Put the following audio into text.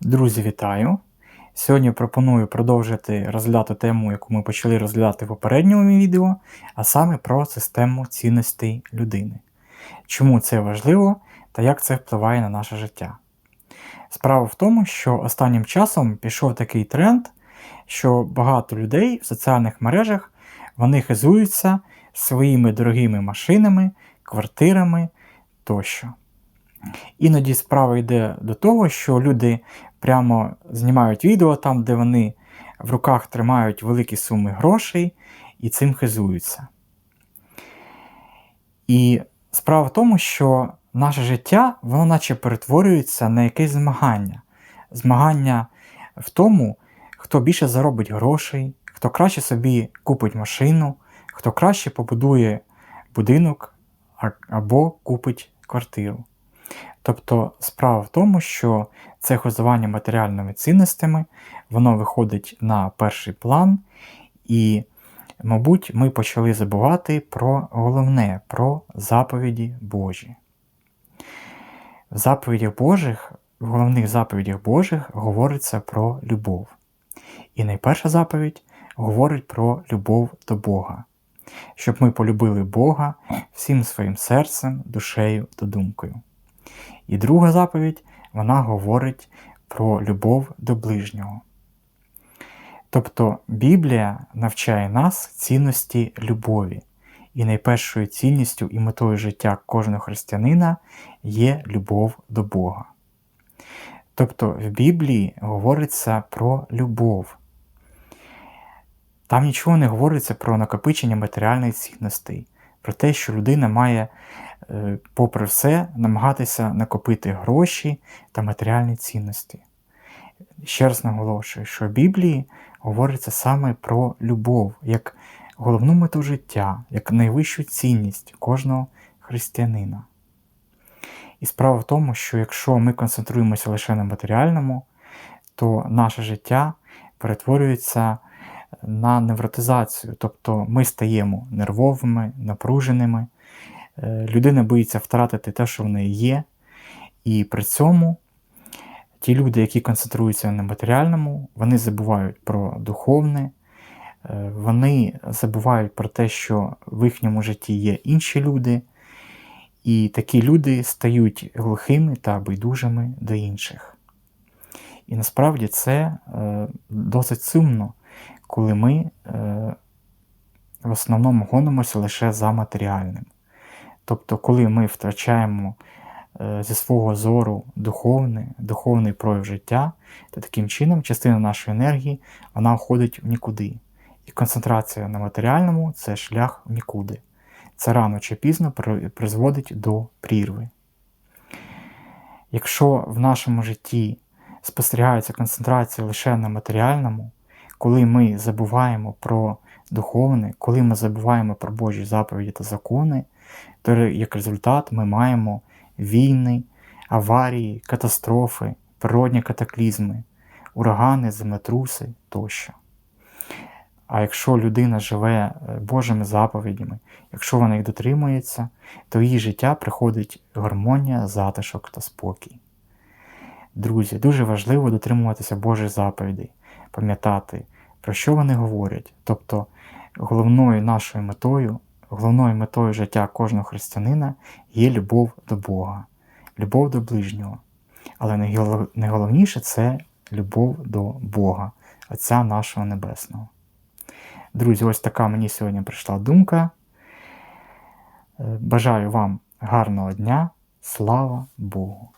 Друзі, вітаю! Сьогодні пропоную продовжити розглядати тему, яку ми почали розглядати в попередньому відео, а саме про систему цінностей людини. Чому це важливо та як це впливає на наше життя? Справа в тому, що останнім часом пішов такий тренд, що багато людей в соціальних мережах вони хизуються своїми дорогими машинами, квартирами тощо. Іноді справа йде до того, що люди прямо знімають відео там, де вони в руках тримають великі суми грошей і цим хизуються. І справа в тому, що наше життя, воно наче перетворюється на якесь змагання. Змагання в тому, хто більше заробить грошей, хто краще собі купить машину, хто краще побудує будинок або купить квартиру. Тобто справа в тому, що це хозування матеріальними цінностями, воно виходить на перший план, і, мабуть, ми почали забувати про головне, про заповіді Божі. В заповідях Божих, в головних заповідях Божих говориться про любов. І найперша заповідь говорить про любов до Бога, щоб ми полюбили Бога всім своїм серцем, душею та думкою. І друга заповідь вона говорить про любов до ближнього. Тобто Біблія навчає нас цінності любові, і найпершою цінністю і метою життя кожного християнина є любов до Бога. Тобто в Біблії говориться про любов. Там нічого не говориться про накопичення матеріальних цінностей, про те, що людина має Е, попри все, намагатися накопити гроші та матеріальні цінності. Ще раз наголошую, що в Біблії говориться саме про любов, як головну мету життя, як найвищу цінність кожного християнина. І справа в тому, що якщо ми концентруємося лише на матеріальному, то наше життя перетворюється на невротизацію, тобто ми стаємо нервовими, напруженими, Е, людина боїться втратити те, що в неї є. І при цьому ті люди, які концентруються на матеріальному, вони забувають про духовне, е, вони забувають про те, що в їхньому житті є інші люди. І такі люди стають глухими та байдужими до інших. І насправді це е, досить сумно, коли ми в основному гонимося лише за матеріальним. Тобто, коли ми втрачаємо е, зі свого зору духовний, духовний прояв життя, то таким чином частина нашої енергії вона входить в нікуди. І концентрація на матеріальному це шлях в нікуди. Це рано чи пізно призводить до прірви. Якщо в нашому житті спостерігається концентрація лише на матеріальному, коли ми забуваємо про духовне, коли ми забуваємо про Божі заповіді та закони, то як результат ми маємо війни, аварії, катастрофи, природні катаклізми, урагани, землетруси тощо. А якщо людина живе е, Божими заповідями, якщо вона їх дотримується, то в її життя приходить гармонія, затишок та спокій. Друзі, дуже важливо дотримуватися Божих заповідей, пам'ятати, про що вони говорять. Тобто головною нашою метою Головною метою життя кожного християнина є любов до Бога, любов до ближнього. Але найголовніше це любов до Бога, Отця нашого Небесного. Друзі, ось така мені сьогодні прийшла думка. Е, бажаю вам гарного дня. Слава Богу!